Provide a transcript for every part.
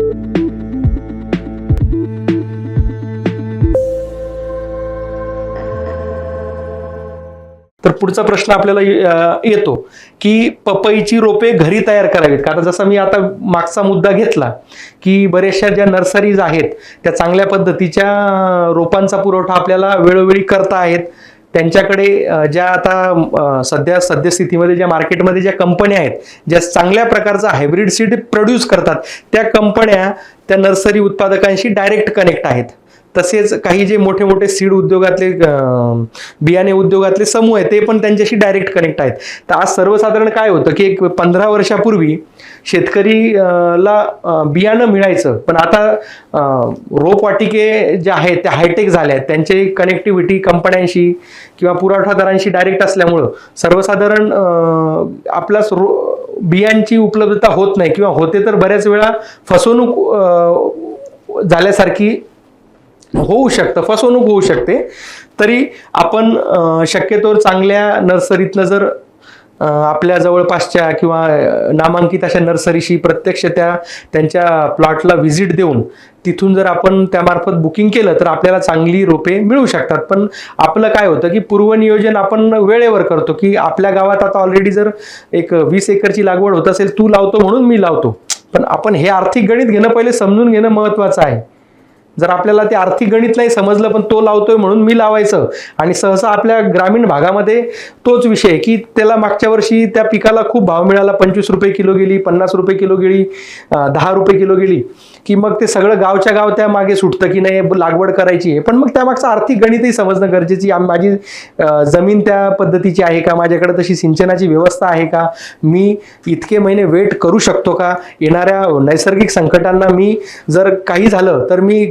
तर पुढचा प्रश्न आपल्याला येतो की पपईची रोपे घरी तयार करावीत. कारण जसा मी आता मागचा मुद्दा घेतला की बऱ्याचशा ज्या नर्सरीज आहेत त्या चांगल्या पद्धतीच्या रोपांचा पुरवठा आपल्याला वेळोवेळी करता आहेत. त्यांच्याकडे ज्या आता सध्या सद्यस्थितीमध्ये ज्या मार्केटमध्ये ज्या कंपन्या आहेत ज्या चांगल्या प्रकारचा हायब्रिड सीड प्रोड्यूस करतात त्या कंपन्या त्या नर्सरी उत्पादकांशी डायरेक्ट कनेक्ट आहेत. तसेच काही जे मोठे मोठे सीड उद्योगातले बियाणे उद्योगातले समूह आहेत ते पण त्यांच्याशी डायरेक्ट कनेक्ट आहेत. तर आज सर्वसाधारण काय होतं की एक पंधरा वर्षापूर्वी शेतकरी ला बियाणं मिळायचं. पण आता रोपवाटिके ज्या आहेत त्या हायटेक झाल्या आहेत. त्यांचे कनेक्टिव्हिटी कंपन्यांशी किंवा पुरवठादारांशी डायरेक्ट असल्यामुळं सर्वसाधारण अं, आपला रो बियांची उपलब्धता होत नाही किंवा होते तर बऱ्याच वेळा फसवणूक झाल्यासारखी होऊ शकतं फसवणूक होऊ शकते. तरी आपण शक्यतो शक्यतोवर चांगल्या नर्सरीतनं जर आपल्या जवळपासच्या किंवा नामांकित अशा नर्सरीशी प्रत्यक्ष त्या त्यांच्या प्लॉटला व्हिजिट देऊन तिथून जर आपण त्यामार्फत बुकिंग केलं तर आपल्याला चांगली रोपे मिळू शकतात. पण आपलं काय होतं की पूर्वनियोजन आपण वेळेवर करतो की आपल्या गावात आता ऑलरेडी जर एक वीस एकरची लागवड होत असेल तू लावतो म्हणून मी लावतो. पण आपण हे आर्थिक गणित घेणं पहिले समजून घेणं महत्त्वाचं आहे. जर आपल्याला ते आर्थिक गणित नाही समजलं पण तो लावतोय म्हणून मी लावायचं. आणि सहसा आपल्या ग्रामीण भागामध्ये तोच विषय की त्याला मागच्या वर्षी त्या पिकाला खूप भाव मिळाला. पंचवीस रुपये किलो गेली पन्नास रुपये किलो गेली दहा रुपये किलो गेली की मग ते सगळं गावच्या गाव त्या मागे सुटतं की नाही लागवड करायची आहे. पण मग त्यामागचं आर्थिक गणितही समजणं गरजेची आहे. माझी जमीन त्या पद्धतीची आहे का? माझ्याकडे तशी सिंचनाची व्यवस्था आहे का? मी इतके महिने वेट करू शकतो का? येणाऱ्या नैसर्गिक संकटांना मी जर काही झालं तर मी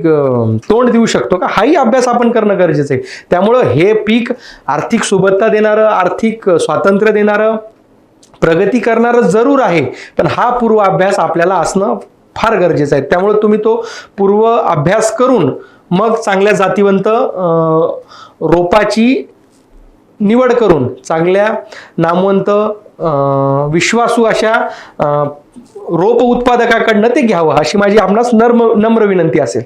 तोंड देऊ शकतो का? हाही अभ्यास आपण करणं गरजेचं आहे. त्यामुळं हे पीक आर्थिक सुबत्ता देणारं आर्थिक स्वातंत्र्य देणारं प्रगती करणारं जरूर आहे. पण हा पूर्व अभ्यास आपल्याला असणं फार गरजेचं आहे. त्यामुळे तुम्ही तो पूर्व अभ्यास करून मग चांगल्या जातीवंत रोपाची निवड करून चांगल्या नामवंत विश्वासू अशा रोप उत्पादकाकडनं ते घ्यावं अशी माझी आपणास नर्म नम्र विनंती असेल.